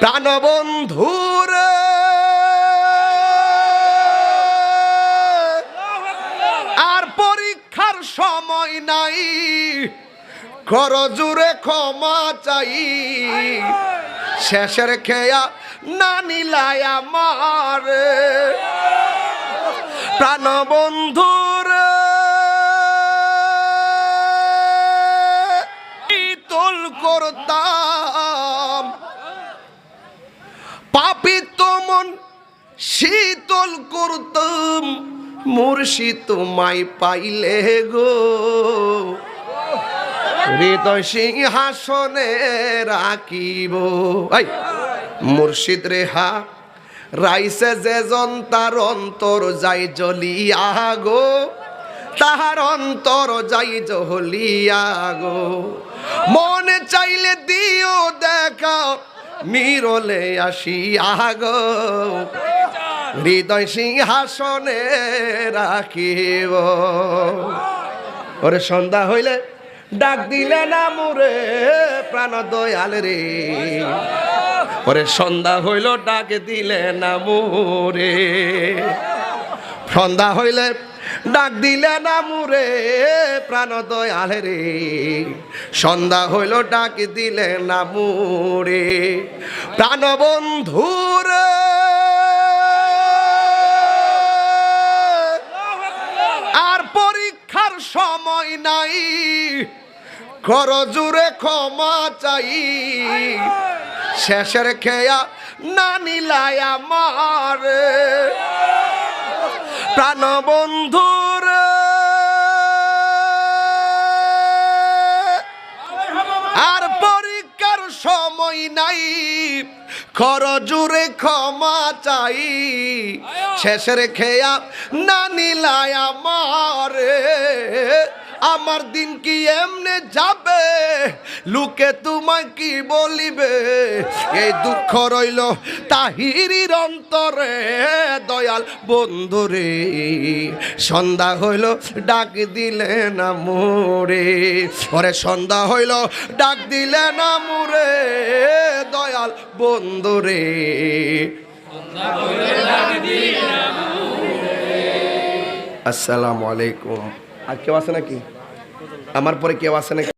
প্রাণবন্ধুর। আর পরীক্ষার সময় নাই। কর জুড়ে ক্ষমা চাই। শেষের খেয়া না নিলাই আমার। প্রাণবন্ধুর। তোল করতাম পাপিত মন, শীতল করতাম, মুর্শিদ তোমায় পাইলে গো। হৃদয় সিংহাসনে রাখিব। মুর্শিদ রেহা রাইসে যে জন্তার অন্তর যাই জ্বলিয়া গো, তাহার অন্তর যাই জ্বলিয়া গো। মনে চাইলে দিও দেখা মিরলে আসিয়া গো হৃদয় সিংহাসনে রাখিব। ওরে সন্ধ্যা হইলে ডাক দিলে না মুরে, প্রাণ দয়াল রে। ওরে সন্ধ্যা হইল ডাক দিলে না মুরে। সন্ধ্যা হইলে ডাক দিলে না মুরে প্রাণ দয়াল রে। সন্ধ্যা হইল, ডাক দিলে না মুরে। প্রাণ বন্ধুরে আর পরীক্ষার সময় নাই। কর জুড়ে ক্ষমা চাই। শেষের খেয়া না নিলাই আমার। প্রাণ বন্ধুর আর পরীক্ষার সময় নাই খর জুড়ে ক্ষমা চাই। শেষের খেয়া না নিলাই আমার আমার দিন কি এমনে যাবে? লোকে তোমায় কি বলিবে? এই দুঃখ রইল তাহিরির অন্তরে, দয়াল বন্ধুরে সন্ধ্যা হইল, ডাক দিলে না মোরে। ওরে সন্ধ্যা হইল, ডাক দিলে না মোরে, দয়াল বন্ধুরে আসসালামু আলাইকুম। আর কেউ আছে নাকি? আমার পরে কেউ আছে নাকি?